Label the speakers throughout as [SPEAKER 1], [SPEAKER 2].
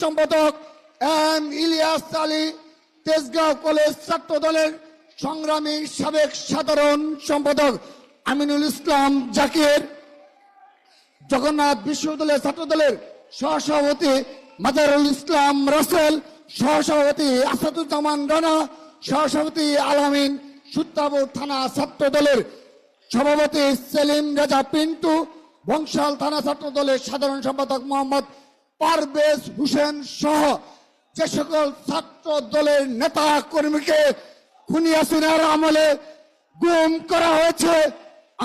[SPEAKER 1] সম্পাদক M Ilias Ali, Tejgaon college ছাত্র দলের সংগ্রামী সাবেক সাধারণ সম্পাদক আমিনুল ইসলাম জাকির, জগন্নাথ বিশ্ববিদ্যালয়ের ছাত্র দলের সহসভাপতি মাজারুল ইসলাম রাসেল, সহসভাপতি আসাদুজ্জামান রানা, সহসভাপতি আলামিন সুত্তাবুর থানা ছাত্র দলের সভাপতি সেলিম রাজা পিন্টু, বংশাল থানা ছাত্র দলের সাধারণ সম্পাদক মোহাম্মদ পারভেজ হোসেন সহ যে সকল ছাত্র দলের নেতা কর্মীকে খুনি হাসিনার আমলে গুম করা হয়েছে,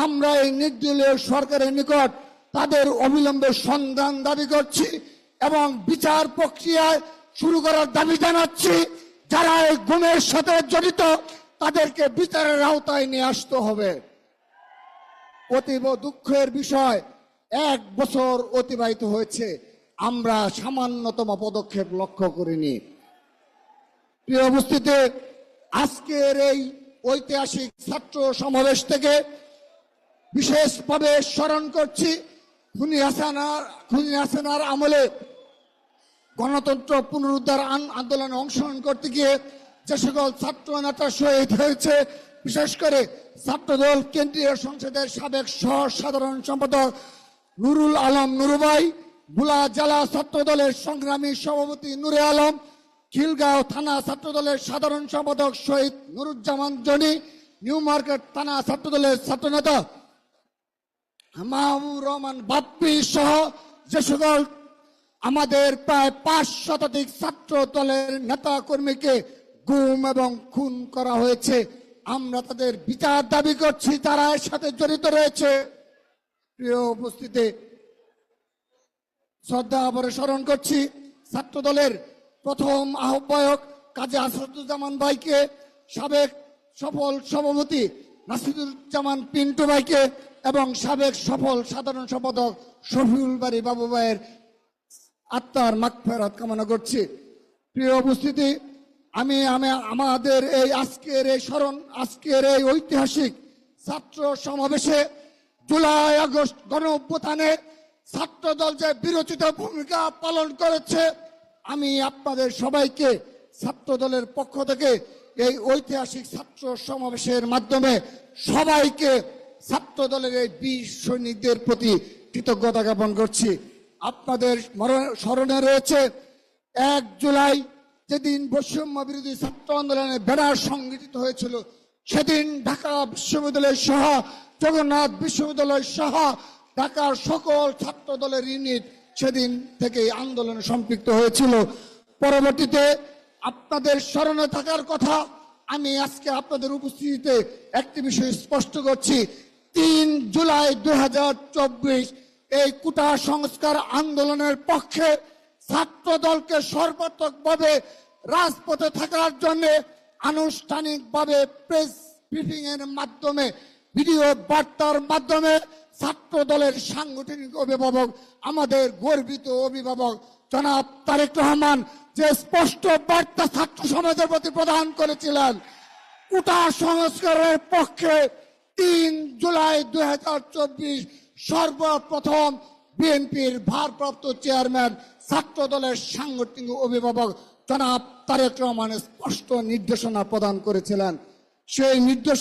[SPEAKER 1] আমরা এই নির্দলীয় সরকারের নিকট তাদের অবিলম্বে সন্ধান দাবি করছি এবং বিচার প্রক্রিয়ায় শুরু করার দাবি জানাচ্ছি। যারা এই গুমের সাথে জড়িত, তাদেরকে বিচারের আওতায় নিয়ে আসতে হবে। অতীব দুঃখের বিষয়, এক বছর অতিবাহিত হয়েছে। আমরা সামান্যতম পদক্ষেপ লক্ষ্য করিনি। প্রিয় উপস্থিতি, আজকের এই ঐতিহাসিক ছাত্র সমাবেশ থেকে বিশেষভাবে স্মরণ করছি খুনি হাসানার খুনি হাসানার আমলে গণতন্ত্র পুনরুদ্ধার আন- আন্দোলনে অংশগ্রহণ করতে গিয়ে যে সকল ছাত্র নেতা শহীদ হয়েছে, বিশেষ করে ছাত্রদল কেন্দ্রীয় সংসদের সাবেক সহ সাধারণ সম্পাদক নুরুল আলম নুরুবাই বুলা জেলা ছাত্র দলের সংগ্রামী সভাপতি নুরে আলম, খিলগাঁও থানা ছাত্র দলের সাধারণ সম্পাদক শহীদ নুরুজ্জামান জনি, নিউ মার্কেট থানা ছাত্র দলের ছাত্র নেতা মাহবুব রহমান বাপ্পি সহ যে সকল আমাদের প্রায় পাঁচ শতাধিক ছাত্র দলের নেতা কর্মীকে গুম এবং খুন করা হয়েছে। আমরা তাদের বিচার দাবি করছি, তারা এর সাথে জড়িত রয়েছে। প্রিয় উপস্থিতি শ্রদ্ধা আবার স্মরণ করছি ছাত্র দলের প্রথম আহ্বায়ক কাজী আসাদুজ্জামান ভাইকে, সাবেক সফল সভাপতি নাসিদুজ্জামান পিন্টু ভাইকে এবং সাবেক সফল সাধারণ সম্পাদক শফিউল বাড়ি বাবু ভাইয়ের আত্মার মাগফেরাত কামনা করছি। প্রিয় উপস্থিতি, আমি আমি, আমাদের এই আজকের এই স্মরণ, আজকের এই ঐতিহাসিক ছাত্র সমাবেশে জুলাই আগস্ট গণ অভ্যুত্থানে ছাত্র দল যে বিরোচিত ভূমিকা পালন করেছে, আমি আপনাদের সবাইকে ছাত্র দলের পক্ষ থেকে এই ঐতিহাসিক ছাত্র সমাবেশের মাধ্যমে সবাইকে ছাত্র দলের এই বীর সৈনিকদের প্রতি কৃতজ্ঞতা জ্ঞাপন করছি। আপনাদের স্মরণে রয়েছে, এক জুলাই যেদিন বৈষম্য বিরোধী ছাত্র আন্দোলনের ব্যানার সংগঠিত হয়েছিল, সেদিন ঢাকা বিশ্ববিদ্যালয় সহ, জগন্নাথ বিশ্ববিদ্যালয় সহ ঢাকার সকল ছাত্র দলের ইউনিট সেদিন থেকে আন্দোলনে সম্পৃক্ত হয়েছিল। পরবর্তীতে আপনাদের স্মরণে থাকার কথা, আমি আজকে আপনাদের উপস্থিতিতে একটি বিষয় স্পষ্ট করছি। তিন জুলাই দু হাজার চব্বিশ এই কুটা সংস্কার আন্দোলনের পক্ষে ছাত্র দলকে সর্বাত্মকভাবে রাজপথে থাকার জন্য আনুষ্ঠানিকভাবে প্রেস ব্রিফিং এর মাধ্যমে ভিডিও বার্তার মাধ্যমে ছাত্র দলের সাংগঠনিক অভিভাবক, আমাদের গর্বিত অভিভাবক জনাব তারেক রহমান যে স্পষ্ট বার্তা ছাত্র সমাজের প্রতি প্রদান করেছিলেন কুটা সংস্কারের পক্ষে তিন জুলাই দুই হাজার চব্বিশ সর্বপ্রথম বিএনপির ভারপ্রাপ্ত চেয়ারম্যান ছাত্র দলের সাংগঠনিক অভিভাবক জনাব তারেক রহমান স্পষ্ট নির্দেশনা প্রদান করেছিলেন। সেই নির্দেশনা